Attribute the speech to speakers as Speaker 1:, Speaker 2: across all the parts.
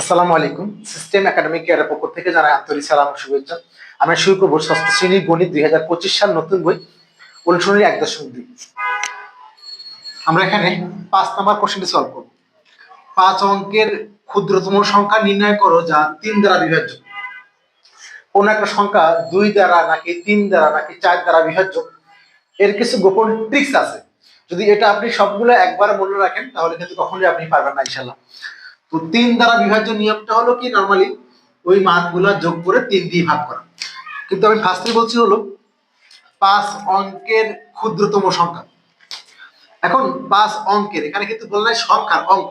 Speaker 1: আসসালামু আলাইকুম। System academic কেয়ারের পক্ষ থেকে জানাই আন্তরিক সালাম শুভেচ্ছা। আমরা শুরু করব ষষ্ঠ শ্রেণির গণিত দুই হাজার পঁচিশ সাল নতুন বই অনুসরণী এক দশমিক দুই। আমরা এখানে পাঁচ নাম্বার কোশ্চেনটি সলভ করব। পাঁচ অঙ্কের ক্ষুদ্রতম সংখ্যা নির্ণয় করো যা তিন দ্বারা বিভাজ্য। কোন একটা সংখ্যা দুই দ্বারা নাকি তিন দ্বারা নাকি চার দ্বারা বিভাজ্য। এর কিছু গোপন ট্রিক্স আছে। যদি এটা আপনি সবগুলো একবার মনে রাখেন, তাহলে কিন্তু কখনোই আপনি পারবেন না ইনশাল্লাহ তো তিন দ্বারা বিভাজ্য নিয়মটা হলো কি নর্মালি ওই মানগুলা যোগ করে তিন দিয়ে ভাগ করা। কিন্তু আমি ফার্স্টে বলছি হলো, পাঁচ অঙ্কের ক্ষুদ্রতম সংখ্যা। এখন পাঁচ অঙ্কের, এখানে কিন্তু বললাই সংখ্যার অঙ্ক।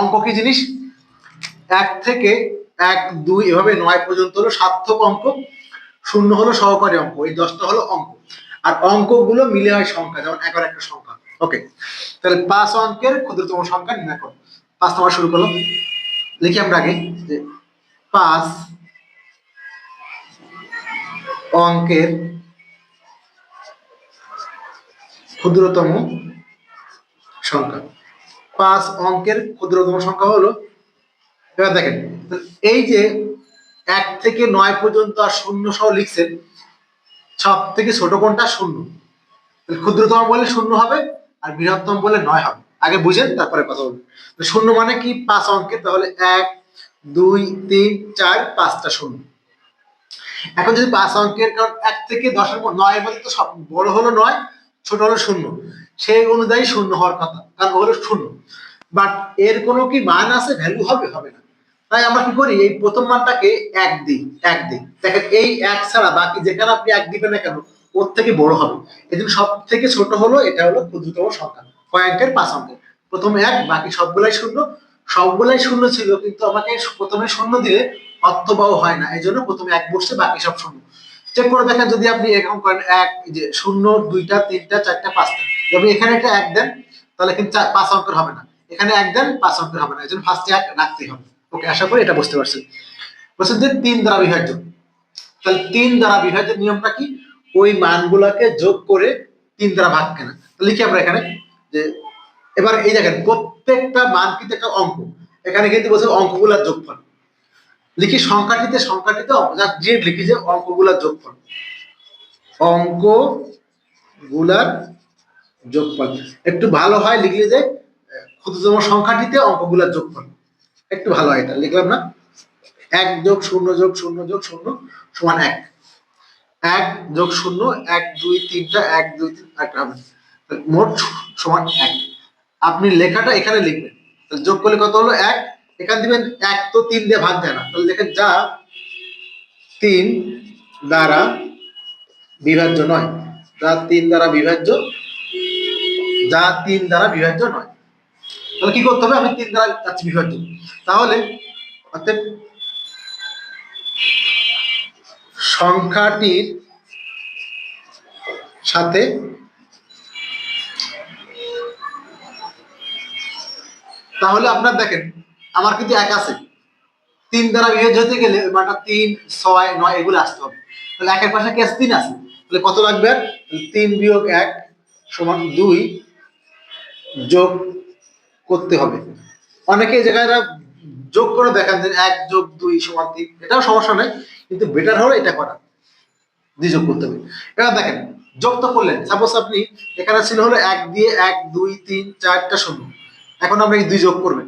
Speaker 1: অঙ্ক কি জিনিস? এক থেকে এক, দুই এভাবে নয় পর্যন্ত হলো সার্থক অঙ্ক, শূন্য হলো সহকারী অঙ্ক, এই দশটা হলো অঙ্ক। আর অঙ্কগুলো মিলে হয় সংখ্যা, যেমন এগারো একটা সংখ্যা। ওকে তাহলে পাঁচ অঙ্কের ক্ষুদ্রতম সংখ্যা নির্ণয় করো। পাঁচ নম্বর শুরু করলাম। লিখি আমরা আগে যে পাঁচ অঙ্কের ক্ষুদ্রতম সংখ্যা। পাঁচ অঙ্কের ক্ষুদ্রতম সংখ্যা হলো, এবার দেখেন, এই যে এক থেকে নয় পর্যন্ত আর শূন্য সহ লিখছেন সব থেকে ছোট কোনটা? শূন্য। ক্ষুদ্রতম বলে শূন্য হবে, আর বৃহত্তম বলে নয় হবে। আগে বুঝেন, তারপরে কথা বলবেন শূন্য মানে কি? পাঁচ অঙ্কের, তাহলে এক, দুই, তিন, চার, পাঁচটা শূন্য। এখন যদি পাঁচ অঙ্কের, কারণ এক থেকে দশের নয়ের মধ্যে তো সব বড় হলো নয়, ছোট হলো শূন্য। সেই অনুযায়ী শূন্য হওয়ার কথা, কারণ হলো শূন্য। বাট এর কোনো কি মান আছে? ভ্যালু হবে হবে না। তাই আমরা কি করি? এই প্রথম মানটাকে এক দিই এক দিই। দেখেন, এই এক ছাড়া বাকি যেখানে আপনি এক দিবেন না কেন, ওর থেকে বড় হবে। এই জন্য সব থেকে ছোট হলো, এটা হলো ক্ষুদ্রতম সংখ্যা। কয়েকের পাঁচ অঙ্কের। প্রথম এক, বাকি সবগুলাই শূন্য। সবগুলাই শূন্য ছিল, কিন্তু আমাকে প্রথমে শূন্য দিলে অর্থবাহ হয় না। এই জন্য প্রথমে এক বসছে, বাকি সব শূন্য। চেক করে দেখেন যদি আপনি এরকম করেন, এক যে শূন্য, দুইটা, তিনটা, চারটা, পাঁচটা। যদি এখানে একটা এক দেন, তাহলে কিন্তু পাঁচ অঙ্কের হবে না। এখানে এক দেন, পাঁচ অঙ্কের হবে না। এই জন্য ফার্স্টে এক রাখতেই হবে। ওকে আশা করি এটা বুঝতে পারছেন। বলছেন যে তিন দ্বারা বিভাজ্য। তাহলে তিন দ্বারা বিভাজ্যের নিয়মটা কি? ওই মানগুলোকে যোগ করে তিন দ্বারা ভাগ কেনা। লিখি আমরা এখানে। যে এবার এই দেখেন, প্রত্যেকটা মান কিন্তু একটা অঙ্ক। এখানে কিন্তু বলছে অঙ্কগুলার যোগফল। লিখি সংখ্যাটিতে সংখ্যাটিতে যে লিখি যে অঙ্কগুলার যোগফল। অঙ্কগুলার যোগফল। একটু ভালো হয় লিখলে যে, ক্ষুদ্রতম সংখ্যাটিতে অঙ্কগুলার যোগফল। একটু ভালো হয় এটা, লিখলাম না? এক যোগ শূন্য যোগ শূন্য যোগ শূন্য সমান এক। এক যোগ শূন্য, এক, দুই, তিনটা, এক, দুই, তিন একটা মোট সমান এক। আপনি লেখাটা এখানে লিখবেন। তাহলে যোগ করলে কত হলো? এক। এখানে দিবেন এক, তো তিন দিয়ে ভাগ দেয় না। তাহলে দেখেন যা তিন দ্বারা বিভাজ্য নয়। যা তিন দ্বারা বিভাজ্য, যা তিন দ্বারা বিভাজ্য নয়। তাহলে কি করতে হবে? আমি তিন দ্বারা যাচ্ছি বিভাজ্য। তাহলে অর্থাৎ সংখ্যাটির সাথে তাহলে আপনার দেখেন, আমার কিন্তু এক আছে। তিন দ্বারা বিভাজ্য হতে গেলে মানটা তিন, ছয়, নয়, এগুলো আসতে হবে। তাহলে একের পাশে কি আছে? তিন আছে। তাহলে কত লাগবে? তিন বিয়োগ এক সমান দুই যোগ করতে হবে। অনেকে এই জায়গায় যোগ করে দেখান যে এক যোগ দুই সমান তিন। এটাও সমস্যা নেই কিন্তু বেটার হলো এটা করা দুই যোগ করতে হবে। এবার দেখেন যোগ তো করলেন। সাপোজ আপনি এখানে ছিল হলো এক দিয়ে এক, দুই, তিন, চারটা শূন্য। এখন আপনি দুই যোগ করবেন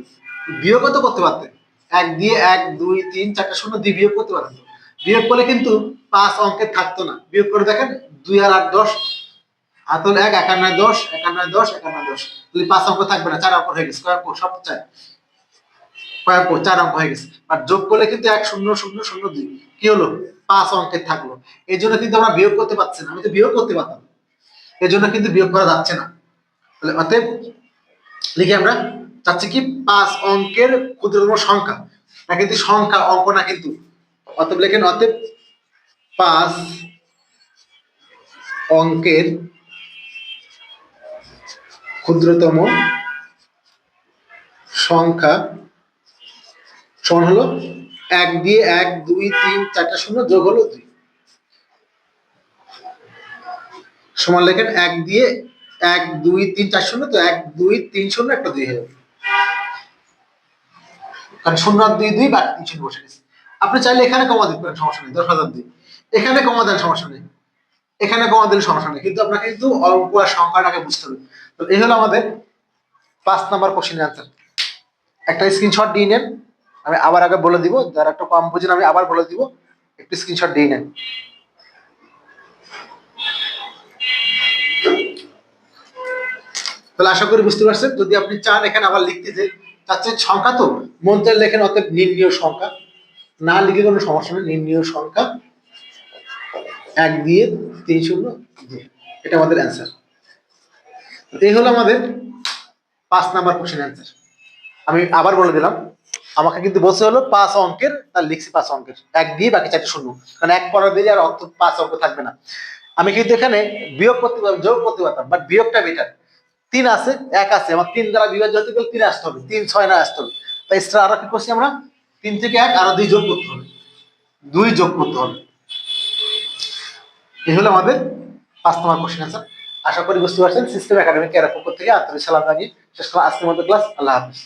Speaker 1: বিয়োগও তো করতে পারতেন এক দিয়ে এক, দুই, তিন চারটা শূন্য দিয়ে বিয়োগ করতে পারেন বিয়োগ করলে কিন্তু পাঁচ অঙ্কের থাকতো না। বিয়োগ করে দেখেন, দুই আর আট, দশ। হাতল এক একান্ন দশ একান্ন দশ একান্ন দশ। তাহলে পাঁচ অঙ্ক থাকবে না, চার অঙ্ক হয়ে গেছে। কয় অঙ্ক? সব চার। কয় অঙ্ক? চার অঙ্ক হয়ে গেছে। আর যোগ করলে কিন্তু এক, শূন্য শূন্য শূন্য, দুই। কি হলো? পাঁচ অঙ্কের থাকল। এই জন্য কিন্তু আমরা বিয়োগ করতে পারছি না। আমি তো বিয়োগ করতে পারতাম। এই জন্য কিন্তু বিয়োগ করা যাচ্ছে না। তাহলে অতএব লিখি আমরা চাচ্ছি কি পাঁচ অঙ্কের ক্ষুদ্রতম সংখ্যা। না কিন্তু সংখ্যা, অঙ্ক না কিন্তু। অতএব লেখেন অতএব পাঁচ অঙ্কের ক্ষুদ্রতম সংখ্যা সমান হলো এক দিয়ে এক, দুই, তিন, চারটা শূন্য যোগ হলো দুই। সমান লেখেন এক দিয়ে এক, দুই, তিন, চার শূন্য তো এক, দুই, তিন শূন্য, একটা দুই হয়ে কারণ শূন্য দুই দুই বাকি তিন শূন্য বসে গেছে। আপনি চাইলে এখানে কমা দিতে পারেন, সমস্যা নেই, দশ হাজার দুই এখানে কমা দেন, সমস্যা নেই। এখানে কমা দিলে সমস্যা নেই। কিন্তু আপনাকে কিন্তু অঙ্ক আর সংখ্যাটাকে বুঝতে হবে। তো এই হলো আমাদের পাঁচ নাম্বার কোশ্চেনের অ্যান্সার একটা স্ক্রিনশট দিয়ে নেন, আমি আবার আগে বলে দিব। যারা একটু কম বুঝেন, আমি আবার বলে দিব। একটু স্ক্রিনশট দিয়ে নেন। তাহলে আশা করি বুঝতে পারছেন। যদি আপনি চান এখানে আবার লিখতে যে চাচ্ছেন সংখ্যা তো মন্ত্রে লেখেন অর্থাৎ নির্ণীয় সংখ্যা। না লিখে কোনো সমস্যা নেই, নির্ণীয় সংখ্যা এক দিয়ে তিন শূন্য এটা আমাদের অ্যান্সার এই হলো আমাদের পাঁচ নাম্বার কোশ্চেন অ্যান্সার আমি আবার বলে দিলাম, আমাকে কিন্তু বলছে হলো পাঁচ অঙ্কের তার লিখছি পাঁচ অঙ্কের। এক দিয়ে বাকি চারটে শূন্য। কারণ এক পড়া দিলে আর অর্থ পাঁচ অঙ্ক থাকবে না। আমি কিন্তু এখানে বিয়োগ করতে পারতাম যোগ করতে পারতাম বাট বিয়োগটা বেটার তিন আছে, এক আছে। আমার তিন দ্বারা বিভাজ্য হতে গেলে তিন আসতে হবে, তিন, ছয় না আসতে হবে। তাই এক্সট্রা আরও কি করছি আমরা? তিন থেকে এক, আরও দুই যোগ করতে হবে। দুই যোগ করতে হবে। এই হলো আমাদের পাঁচ নম্বর কোশ্চেন আছে আশা করি বুঝতে পারছেন সিস্টেম একাডেমিক এর পক্ষ থেকে আন্তরিক সালাম জানিয়ে শেষ করা আজকের মতো ক্লাস আল্লাহ হাফিজ।